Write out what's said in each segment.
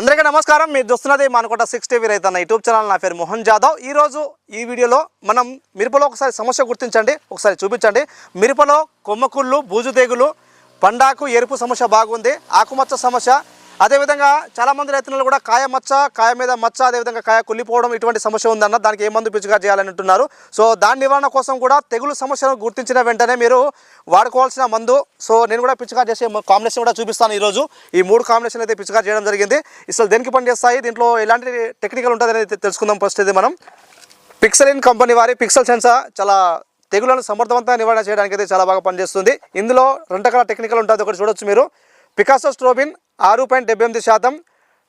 అందరికీ నమస్కారం. మీరు చూస్తున్నది మనకోట సిక్స్ టీవీ రైతన్న యూట్యూబ్ ఛానల్. నా పేరు మోహన్ జాదవ్. ఈ రోజు ఈ వీడియోలో మనం మిరపలో ఒకసారి సమస్య గుర్తించండి ఒకసారి చూపించండి. మిరపలో కొమ్మకుళ్ళు బూజు తెగులు పండాకు ఎరుపు సమస్య బాగుంది. ఆకుమచ్చ సమస్య అదేవిధంగా చాలా మంది రైతులు కూడా కాయ మచ్చ కాయ మీద మచ్చ అదేవిధంగా కాయ కుళ్ళిపోవడం ఇటువంటి సమస్య ఉందన్న దానికి ఏ మందు పిచ్చుగా చేయాలని అంటున్నారు సో దాని నివారణ కోసం కూడా తెగులు సమస్యను గుర్తించిన వెంటనే మీరు వాడుకోవాల్సిన మందు. సో నేను కూడా పిచ్చుగా చేసే కాంబినేషన్ కూడా చూపిస్తాను ఈరోజు. ఈ మూడు కాంబినేషన్ అయితే పిచ్చుగా చేయడం జరిగింది. అసలు దేనికి పనిచేస్తాయి దీంట్లో ఎలాంటి టెక్నికల్ ఉంటుంది అనేది తెలుసుకుందాం ఫస్ట్ అయితే మనం. పిక్సెలిన్ కంపెనీ వారి పిక్సెల్ సెన్సార్ చాలా తెగులను సమర్థవంతంగా నివారణ చేయడానికి అయితే చాలా బాగా పనిచేస్తుంది. ఇందులో రెండు రకాల టెక్నికల్ ఉంటుంది ఒకటి చూడొచ్చు మీరు. పికాసో స్ట్రోబిన్ ఆరు పాయింట్ డెబ్బై ఎనిమిది శాతం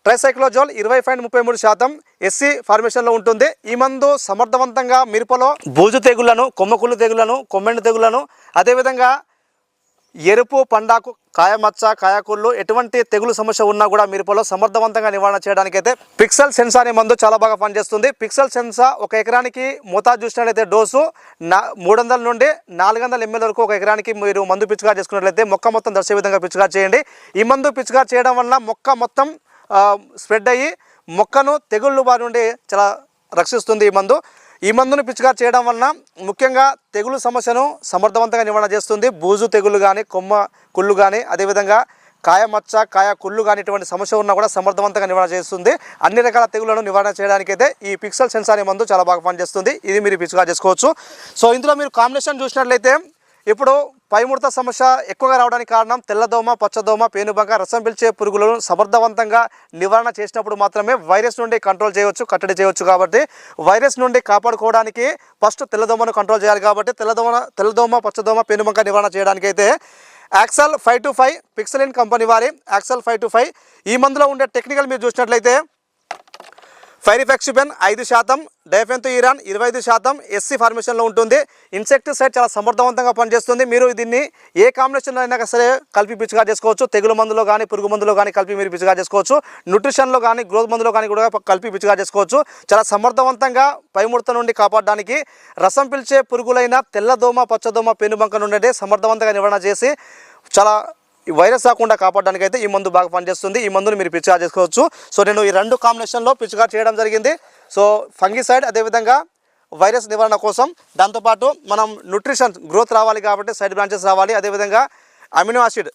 ట్రైసైక్లోజోల్ ఇరవై పాయింట్ ముప్పై మూడు శాతం ఎస్సీ ఫార్మేషన్లో ఉంటుంది. ఈ మందు సమర్థవంతంగా మిరపలో బూజు తెగులను కొమ్మకుళ్ళు తెగులను కొమ్మెండు తెగులను అదేవిధంగా ఎరుపు పండాకు కాయమచ్చ కాయకుళ్ళు ఎటువంటి తెగులు సమస్య ఉన్నా కూడా మిరపలో సమర్థవంతంగా నివారణ చేయడానికి అయితే పిక్సెల్ సెన్స్ అనే మందు చాలా బాగా పనిచేస్తుంది. పిక్సెల్ సెన్సా ఒక ఎకరానికి మోతాదు చూసినట్లయితే డోసు నా మూడు వందల నుండి నాలుగు వందల ఎంఎల్ వరకు ఒక ఎకరానికి మీరు మందు పిచ్చుగా చేసుకున్నట్లయితే మొక్క మొత్తం దర్శే విధంగా పిచ్చుగా చేయండి. ఈ మందు పిచ్చుగా చేయడం వల్ల మొక్క మొత్తం స్ప్రెడ్ అయ్యి మొక్కను తెగుళ్ళు బారి నుండి చాలా రక్షిస్తుంది ఈ మందు. ఈ మందును పిచ్చిగా చేయడం వలన ముఖ్యంగా తెగులు సమస్యను సమర్థవంతంగా నివారణ చేస్తుంది. బూజు తెగులు కానీ కొమ్మ కుళ్ళు కానీ అదేవిధంగా కాయ మచ్చ కాయ కుళ్ళు కానీ ఇటువంటి సమస్య ఉన్నా కూడా సమర్థవంతంగా నివారణ చేస్తుంది. అన్ని రకాల తెగులను నివారణ చేయడానికైతే ఈ పిక్సెల్ సెన్సార్ అనే మందు చాలా బాగా పనిచేస్తుంది. ఇది మీరు పిచ్చిగా చేసుకోవచ్చు. సో ఇందులో మీరు కాంబినేషన్ చూసినట్లయితే ఇప్పుడు పైముడత సమస్య ఎక్కువగా రావడానికి కారణం తెల్లదోమ పచ్చదోమ పేనుబంక రసం పిలిచే పురుగులను సమర్థవంతంగా నివారణ చేసినప్పుడు మాత్రమే వైరస్ నుండి కంట్రోల్ చేయవచ్చు కట్టడి చేయవచ్చు కాబట్టి. వైరస్ నుండి కాపాడుకోవడానికి ఫస్ట్ తెల్లదోమను కంట్రోల్ చేయాలి కాబట్టి తెల్లదోమ తెల్లదోమ పచ్చదోమ పేనుబంక నివారణ చేయడానికి అయితే యాక్సల్ ఫైవ్ టు ఫైవ్ పిక్సలిన్ కంపెనీ వారి యాక్సల్ ఫైవ్ టు ఫైవ్ ఈ మందులో ఉండే టెక్నికల్ మీరు చూసినట్లయితే ఫైరిఫెక్సిబెన్ ఐదు శాతం డైఫెంతు ఇరాన్ ఇరవై ఐదు శాతం ఎస్సీ ఫార్మేషన్లో ఉంటుంది. ఇన్సెక్టిసైడ్ చాలా సమర్థవంతంగా పనిచేస్తుంది. మీరు దీన్ని ఏ కాంబినేషన్లో అయినా సరే కలిపి పిచ్చిగా చేసుకోవచ్చు. తెగులు మందులో కానీ పురుగు మందులో కానీ కలిపి మీరు పిచ్చిగా చేసుకోవచ్చు. న్యూట్రిషన్లో కానీ గ్రోత్ మందులో కానీ కూడా కలిపి పిచ్చుగా చేసుకోవచ్చు. చాలా సమర్థవంతంగా పైముడత నుండి కాపాడడానికి రసం పిలిచే పురుగులైన తెల్లదోమ పచ్చదోమ పెనుబంక నుండి సమర్థవంతంగా నివారణ చేసి చాలా ఈ వైరస్ రాకుండా కాపాడడానికి అయితే ఈ మందు బాగా పనిచేస్తుంది. ఈ మందుని మీరు పిచ్చిగా చేసుకోవచ్చు. సో నేను ఈ రెండు కాంబినేషన్లో పిచ్చిగా చేయడం జరిగింది. సో ఫంగిసైడ్ అదేవిధంగా వైరస్ నివారణ కోసం దాంతోపాటు మనం న్యూట్రిషన్ గ్రోత్ రావాలి కాబట్టి సైడ్ బ్రాంచెస్ రావాలి. అదేవిధంగా అమినో యాసిడ్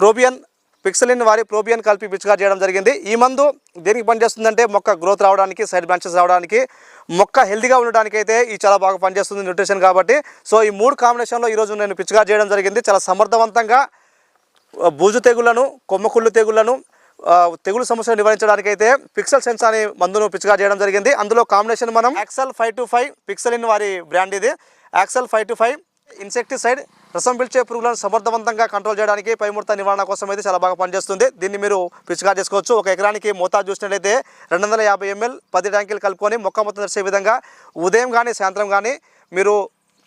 ప్రోబియన్ పిక్సలిన్ వారి ప్రోబియన్ కలిపి పిచ్చిగా చేయడం జరిగింది. ఈ మందు దేనికి పనిచేస్తుందంటే మొక్క గ్రోత్ రావడానికి సైడ్ బ్రాంచెస్ రావడానికి మొక్క హెల్దీగా ఉండడానికి అయితే ఇది చాలా బాగా పనిచేస్తుంది న్యూట్రిషన్ కాబట్టి. సో ఈ మూడు కాంబినేషన్లో ఈరోజు నేను పిచ్చిగా చేయడం జరిగింది. చాలా సమర్థవంతంగా బూజు తెగులను కొమ్మకుళ్ళు తెగులను తెగులు సమస్యను నివారించడానికి అయితే పిక్సెల్ సెన్స్ అనే మందును పిచ్చిగా చేయడం జరిగింది. అందులో కాంబినేషన్ మనం యాక్సల్ ఫైవ్ టు ఫైవ్ పిక్సెలిన్ వారి బ్రాండ్ ఇది. యాక్సెల్ ఫైవ్ టు ఫైవ్ ఇన్సెక్టిసైడ్ రసం పిలిచే పురుగులను సమర్థవంతంగా కంట్రోల్ చేయడానికి పైముడత నివారణ కోసం అయితే చాలా బాగా పనిచేస్తుంది. దీన్ని మీరు పిచ్చిగా చేసుకోవచ్చు. ఒక ఎకరానికి మోతాదు చూసినట్లయితే రెండు వందల యాభై ఎంఎల్ పది ట్యాంకులు కలుపుకొని మొక్క మొత్తం తెరిచే విధంగా ఉదయం కానీ సాయంత్రం కానీ మీరు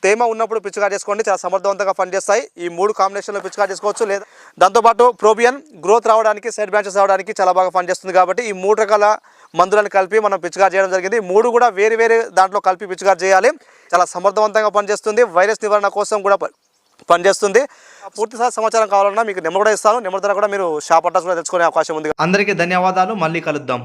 తేమ ఉన్నప్పుడు పిచ్చిగా చేసుకోండి చాలా సమర్థవంతంగా పనిచేస్తాయి. ఈ మూడు కాంబినేషన్లో పిచ్చిగా చేసుకోవచ్చు. లేదా దాంతోపాటు ప్రోబియన్ గ్రోత్ రావడానికి సైడ్ బ్రాంచెస్ రావడానికి చాలా బాగా పనిచేస్తుంది కాబట్టి ఈ మూడు రకాల మందులను కలిపి మనం పిచ్చిగా చేయడం జరిగింది. మూడు కూడా వేరు వేరే దాంట్లో కలిపి పిచ్చిగా చేయాలి. చాలా సమర్థవంతంగా పనిచేస్తుంది. వైరస్ నివారణ కోసం కూడా పనిచేస్తుంది. పూర్తి సమాచారం కావాలన్నా మీకు నెంబర్ కూడా ఇస్తాను. నెంబర్ ద్వారా కూడా మీరు షాప్ అడ్రస్ కూడా తెలుసుకునే అవకాశం ఉంది. అందరికీ ధన్యవాదాలు. మళ్ళీ కలుద్దాం.